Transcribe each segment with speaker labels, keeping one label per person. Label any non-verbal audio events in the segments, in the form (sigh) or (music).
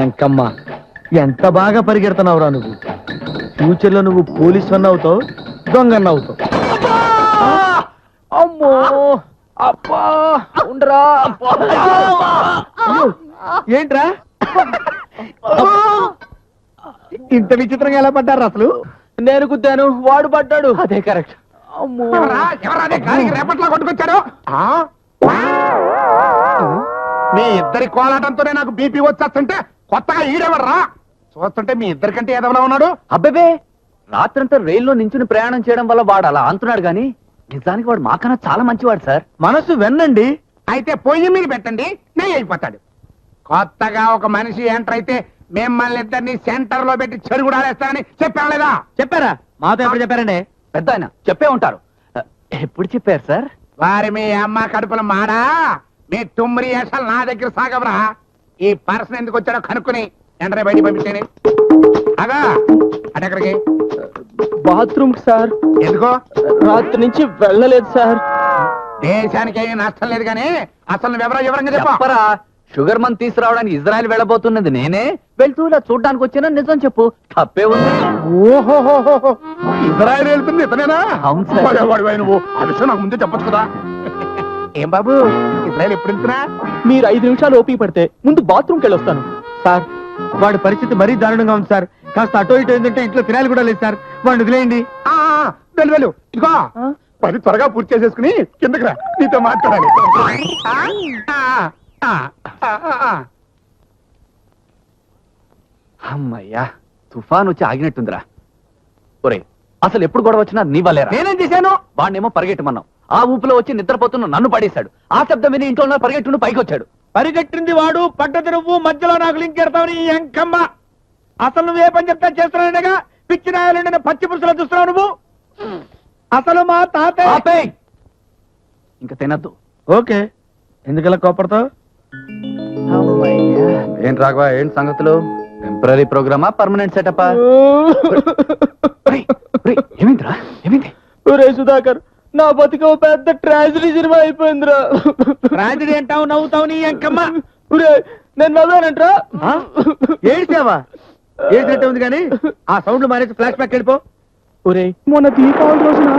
Speaker 1: అంకమ్మ ఎంత బాగా పరిగెడుతున్నావురా నువ్వు? ఫ్యూచర్లో నువ్వు పోలీస్ వన్ అవుతావు దొంగన్న అవుతావు అమ్మో! అబ్బా! ఉండరా! ఏంట్రా? ఇంత విచిత్రంగా ఎలా పడ్డారు అసలు? నేను గుద్దాను వాడు పడ్డాడు. అదే కరెక్ట్. అమ్మో!
Speaker 2: ఎవరా? ఎవరా? అదే గాలికి రేపట్లా కొట్టుకొచ్చారు? ఆ? మీ ఇద్దరి కోలాటంతోనే నాకు బీపీ వచ్చేస్తుంటే కొత్తగా ఈడెవర్రా? చూస్తుంటే మీ ఇద్దరికంటే ఏదవలా ఉన్నాడు?
Speaker 3: అబ్బేబే రాత్రంతా రైల్లో నించుని ప్రయాణం చేయడం వల్ల వాడు అలా అంటున్నాడు గాని నిజానికి వాడు మాకన్నా చాలా మంచివాడు సార్.
Speaker 1: మనసు వెన్నండి.
Speaker 2: అయితే పొయ్యి మీద పెట్టండి నెయ్యి అయిపోతాడు. కొత్తగా ఒక మనిషి ఎంటర్ అయితే మిమ్మల్ని ఇద్దరిని సెంటర్లో పెట్టి చెరుగుడాలేస్తానని చెప్పాను లేదా?
Speaker 1: చెప్పారా? మాతో ఎప్పుడు చెప్పారండి?
Speaker 3: పెద్ద ఆయన చెప్పే ఉంటారు. ఎప్పుడు చెప్పారు సార్?
Speaker 2: వారి మీ అమ్మ కడుపుల మాడా? మీ తుమ్మిరి వేషాలు నా దగ్గర సాగవరా. ఈ పర్సన్ ఎందుకు వచ్చాడో కనుక్కుని ఎంటనే బయట పంపించండి అగా అటెక్కడికి
Speaker 1: బాత్రూమ్ సార్.
Speaker 2: ఎందుకో?
Speaker 1: రాత్రి నుంచి వెళ్ళలేదు సార్.
Speaker 2: దేశానికి ఏమీ నష్టం లేదు కానీ అసలు ఎవరో వివరంగా చెప్పు.
Speaker 3: చెప్పరా? షుగర్ మన్ తీసుకురావడానికి ఇజ్రాయెల్ వెళ్ళబోతున్నది నేనే. వెళ్తూ ఇలా చూడ్డానికి వచ్చినా? నిజం చెప్పు. తప్పే ఉంది.
Speaker 2: ఓహోహోహో ఇజ్రాయెల్ వెళ్తుంది ఇతనేనా?
Speaker 3: అవును సార్.
Speaker 2: వాడే వాడు వాడు నువ్వు? ఆ విషయం నాకు ముందే చెప్పొచ్చు కదా. ఏం బాబు? ఇజ్రాయెల్ ఎప్పుడు వెళ్తున్నా?
Speaker 1: మీరు ఐదు నిమిషాలు ఓపిక పడితే ముందు బాత్రూమ్కి వెళ్ళొస్తాను. సార్ వాడి పరిస్థితి మరీ దారుణంగా ఉంది సార్. కాస్త అటో ఇటో ఏంటంటే ఇంట్లో తినాలి కూడా లేదు సార్. వాడిని వదిలేయండి.
Speaker 2: ఆ, ఆ, వెళ్ళు వెళ్ళు. ఇదిగో. పని త్వరగా పూర్తి చేసేసుకుని కిందకి రా. నీతో మాట్లాడాలి. ఆ, ఆ, ఆ, ఆ, ఆ.
Speaker 3: అమ్మయ్యా తుఫాన్ వచ్చి ఆగినట్టుందిరా. ఒరే అసలు ఎప్పుడు గొడవ వచ్చినా నీ వల్లేరా?
Speaker 1: నేనేం చేశాను?
Speaker 3: వాడినేమో పరిగెట్టమన్నావు. ఆ ఊపిలో వచ్చి నిద్రపోతున్న నన్ను పడేశాడు. ఆ శబ్దం విని ఇంట్లో ఉన్న పరిగెట్టును పైకి వచ్చాడు
Speaker 1: పరిగెట్టింది వాడు పడ్డది నువ్వు మధ్యలో నాకు లింక్ ఎడతావని ఈ ఎంకమ్మ అసలు నువ్వు ఏ పని చెప్తా చేస్తున్నానగా పిచ్చి రాయాలండి పచ్చి పురుషులు చూస్తున్నావు నువ్వు? అసలు మా తాత!
Speaker 3: ఇంక తినద్దు.
Speaker 1: ఓకే. ఎందుకలా కోపడతావు?
Speaker 3: ఏంటి రాఘవ ఏంటి సంగతులు? టెంపరీ ప్రోగ్రామా పర్మనెంట్ సెటప్ ఏమైందిరా? ఏమైంది?
Speaker 1: సుధాకర్ నా బతుకు పెద్ద ట్రాజడీ సినిమా అయిపోయిందిరా. ట్రాజడీ అంటావు నవ్వుతావు నీ ఎంకమ్మ ఒరే నేను నవ్వానంట్రా. ఏడ్చావా? ఏడ్చినట్టే ఉంది కానీ ఆ సౌండ్ మానేసి ఫ్లాష్ బ్యాక్ వెళ్ళిపో. ఒరే మొన్న దీపావళి రోజున?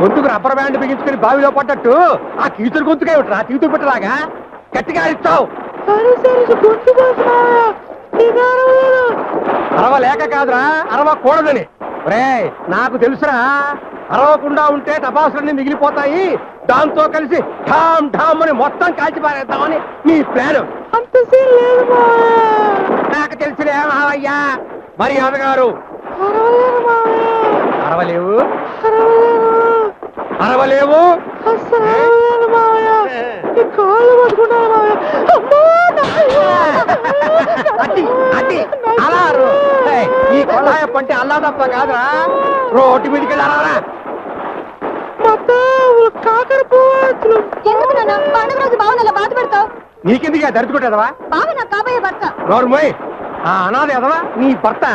Speaker 2: గొంతుకు రబ్బర్ బ్యాండ్ బిగించుకుని బావిలో పడ్డట్టు. ఆ కీచుడు గొంతుకే రా తీతు పెట్టలాగా. గట్టిగా ఇస్తావు అరవలేక కాదురా అరవకూడదని. రే నాకు తెలుసురా అరవకుండా ఉంటే టపాసులన్నీ మిగిలిపోతాయి. దాంతో కలిసి ఠామ్ ఠామ్ అని మొత్తం కాల్చి పారేద్దామని నీ ప్లాన్. అంత నాకు తెలిసిలే మావయ్యా మరి గారు అరవలేవు? అరవలేవు? ఏయ్, ఈ కొల్లాయ పంటే అల్లా తప్ప కాదురా. రోడ్డు మీదకి వెళ్ళారా
Speaker 4: ఎందుకు నాన్న? పండుగ రోజు బావని అలా బాధ పెడతావు?
Speaker 2: నీకెందుకు
Speaker 4: బావ కాబోయే భర్త.
Speaker 2: నోర్మోయ్ ఆ అనాథ ఎదవా? నీ భర్త.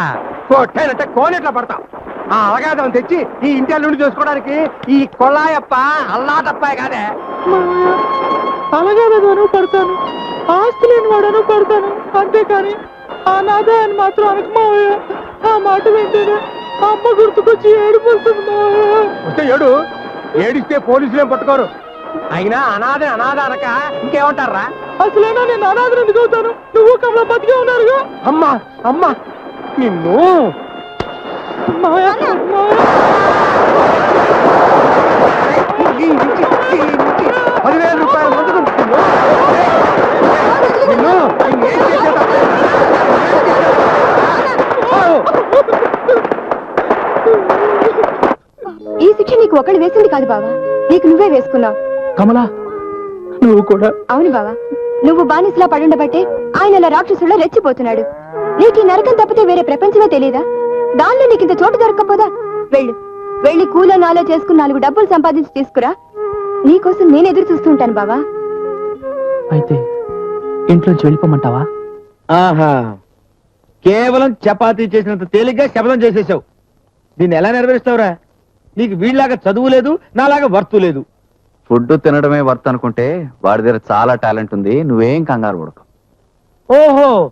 Speaker 2: కొట్టానంటే కోనేట్లా పడతావు ఆ అలగాదం తెచ్చి ఈ ఇంటి అల్లుండి చేసుకోవడానికి ఈ కొల్లాయప్ప అల్లా తప్ప కాదే.
Speaker 1: అలాగే లేదను పడతాను. ఆస్తి లేని వాడను పడతాను. అంతేకాని ఆ నాదాయాన్ని మాత్రం అనకు మావయ్య. ఆ మాట వింటేనే అమ్మ గుర్తుకొచ్చి ఏడిపోతుంది మావయ్య.
Speaker 2: వస్తే ఏడు. ఏడిస్తే పోలీసులు ఏం పట్టుకోరు. అయినా అనాథ అనాథ అనక ఇంకేమంటారా?
Speaker 1: అసలైనా నేను అనాథను ఎందుకు అవుతాను? నువ్వు కమలా బతికే ఉన్నారుగా.
Speaker 2: అమ్మా అమ్మా నిన్ను.
Speaker 1: మావయ్య మావయ్య
Speaker 2: ఈ ఇంటి ఈ ఇంటి పదివేల రూపాయలు ముందుకు నిన్ను నిన్ను నిన్ను ఏం చేసేదా?
Speaker 4: ఈ శిక్ష నీకు ఒకళ్ళు వేసింది కాదు బావా. నీకు నువ్వే వేసుకున్నావు.
Speaker 1: కమలా నువ్వు కూడా.
Speaker 4: అవును బావా. నువ్వు బానిసలా పడుండబట్టే ఆయన అలా రాక్షసుల్లో రెచ్చిపోతున్నాడు. నీకు ఈ నరకం తప్పితే వేరే ప్రపంచమే తెలియదా దానిలో నీకు ఇంత చోటు దొరక్కపోదా? వెళ్ళు. వెళ్ళి కూలో నాలో చేసుకుని నాలుగు డబ్బులు సంపాదించి తీసుకురా. నీకోసం నేను ఎదురు చూస్తూ ఉంటాను బావా.
Speaker 1: అయితే ఇంట్లోంచి వెళ్ళిపోమంటావా? ఆహా. కేవలం చపాతీ చేసినంత తేలిగ్గా శబ్దం చేసేసావు. దీన్ని ఎలా నెరవేరుస్తావురా? నీకు వీళ్ళలాగా చదువు లేదు నాలాగా వర్తు లేదు.
Speaker 3: ఫుడ్ తినడమే వర్త్ అనుకుంటే వాడి దగ్గర చాలా టాలెంట్ ఉంది నువ్వేం కంగారు పడకు.
Speaker 1: ఓహో.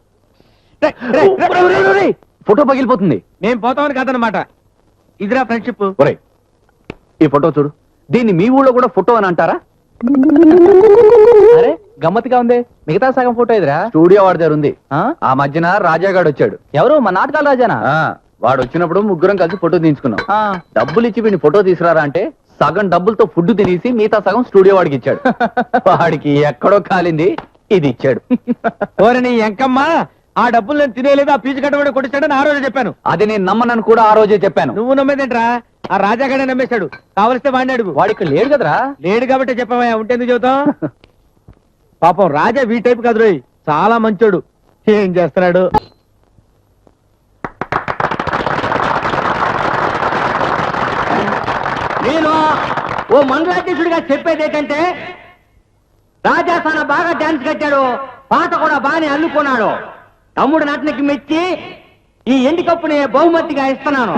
Speaker 3: ఫోటో పగిలిపోతుంది.
Speaker 1: నేను పోతామని కాదనమాట ఇదిరా ఫ్రెండ్షిప్.
Speaker 3: ఒరేయ్ ఈ ఫోటో చూడు. దీన్ని మీ ఊళ్ళో కూడా ఫోటో అని అంటారా?
Speaker 1: అరే గమ్మత్తుగా ఉంది. మిగతా సగం ఫోటో ఇదిరా.
Speaker 3: స్టూడియో వాడి దగ్గర ఉంది. ఆ? మధ్యన రాజాగాడు వచ్చాడు.
Speaker 1: ఎవరు? మా నాటకాల రాజానా?
Speaker 3: వాడు వచ్చినప్పుడు ముగ్గురం కలిసి ఫోటో తీయించుకున్నాం.
Speaker 1: ఆ.
Speaker 3: డబ్బులు ఇచ్చి వీడిని ఫోటో తీసుకురారా అంటే సగం డబ్బులతో ఫుడ్ తినేసి మిగతా సగం స్టూడియో వాడికి ఇచ్చాడు. (laughs) వాడికి ఎక్కడో కాలింది ఇది ఇచ్చాడు. (laughs)
Speaker 1: ఓరని ఎంకమ్మ ఆ డబ్బులు నేను తినేలేదు ఆ పీచు కట్టబడి కొట్టించాడని ఆ రోజు చెప్పాను.
Speaker 3: అది నేను నమ్మనని కూడా ఆ రోజే చెప్పాను.
Speaker 1: నువ్వు నమ్మేదేంట్రా? ఆ రాజాగాడే నమ్మేశాడు. కావలిస్తే వాడిని అడుగు.
Speaker 3: వాడు ఇక్కడ లేడు కదరా?
Speaker 1: లేడు కాబట్టి చెప్పావయ్యా ఉంటే ఎందుకు చెబుతాం పాపం రాజా వీ టైప్ కాదు రోయ్ చాలా మంచోడు. ఏం చేస్తున్నాడు
Speaker 5: నేను ఓ మండలాధ్యక్షుడిగా చెప్పేది ఏంటంటే రాజా తన బాగా డాన్స్ కట్టాడు పాట కూడా బాగానే అల్లుకున్నాడు. తమ్ముడు నటనకి మెచ్చి ఈ ఎండి కప్పుని బహుమతిగా ఇస్తున్నాను.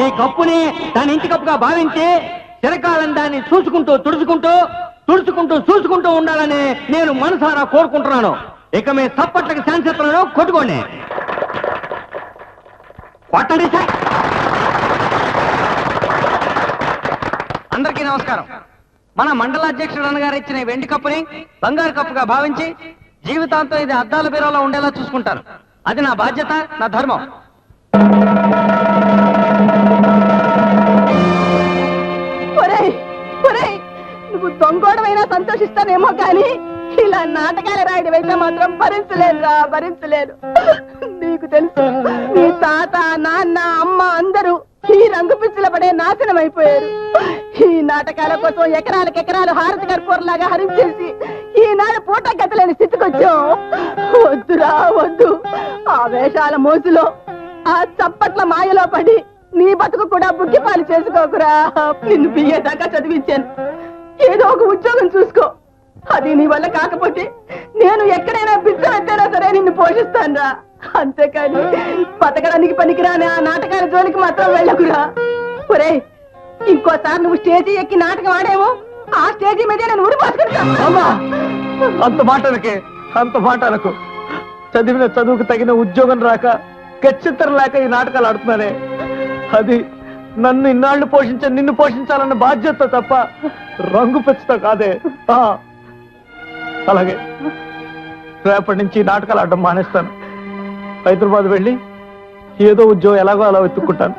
Speaker 5: ఈ కప్పుని తన ఇంటి కప్పుగా భావించి చిరకాలం దాన్ని చూసుకుంటూ తుడుచుకుంటూ తుడుచుకుంటూ చూసుకుంటూ ఉండాలని నేను మనసారా కోరుకుంటున్నాను. ఇక మీ సప్పట్లకి శాంతిస్తున్నాను కొట్టుకోండి. కొట్టండి సార్. నమస్కారం. మన మండల అధ్యక్షుడు అన్నగారు ఇచ్చిన వెండి కప్పుని బంగారు కప్పుగా భావించి జీవితాంతం ఇది అద్దాల బీరోలో ఉండేలా చూసుకుంటాను. అది నా బాధ్యత నా ధర్మం.
Speaker 4: నువ్వు దొంగోడమైనా సంతోషిస్తానేమో కానీ ఇలా నాటకాలు రాయడం అయితే మాత్రం భరించలేదురా భరించలేదు నీకు తెలుసు నీ తాత నాన్న అమ్మ అందరూ ఈ రంగు పిచ్చుల పడే నాశనం అయిపోయారు. ఈ నాటకాల కోసం ఎకరాలకు ఎకరాలు హారతి కర్పూరలాగా హరించేసి ఈనాడు పూట గతలేని స్థితికొచ్చాం. వద్దురా వద్దు. ఆ వేషాల మోసులో ఆ చప్పట్ల మాయలో పడి నీ బతుకు కూడా బుగ్గిపాలు చేసుకోకురా. నిన్ను బిఏ దాకా చదివించాను. ఏదో ఒక ఉద్యోగం చూసుకో. అది నీ వల్ల కాకపోతే నేను ఎక్కడైనా బిచ్చమెత్తైనా సరే నిన్ను పోషిస్తానురా. అంతేకాని బతకడానికి పనికిరాని ఆ నాటకాల జోలికి మాత్రం వెళ్ళకురా. ఒరేయ్ ఇంకోసారి నువ్వు స్టేజీ ఎక్కి నాటకం ఆడేమో ఆ స్టేజీ మీదే నేను
Speaker 1: అమ్మా అంత మాటలకే అంత మాటలకు. చదివిన చదువుకు తగిన ఉద్యోగం రాక గచ్చిత్తరం లేక ఈ నాటకాలు ఆడుతున్నానే. అది నన్ను ఇన్నాళ్ళు పోషించ నిన్ను పోషించాలన్న బాధ్యత తప్ప రంగు పెంచుతా కాదే. ఆ, అలాగే. రేపటి నుంచి ఈ నాటకాలు ఆడడం మానేస్తాను. హైదరాబాద్ వెళ్ళి ఏదో ఉద్యోగం ఎలాగో అలా వెతుక్కుంటాను.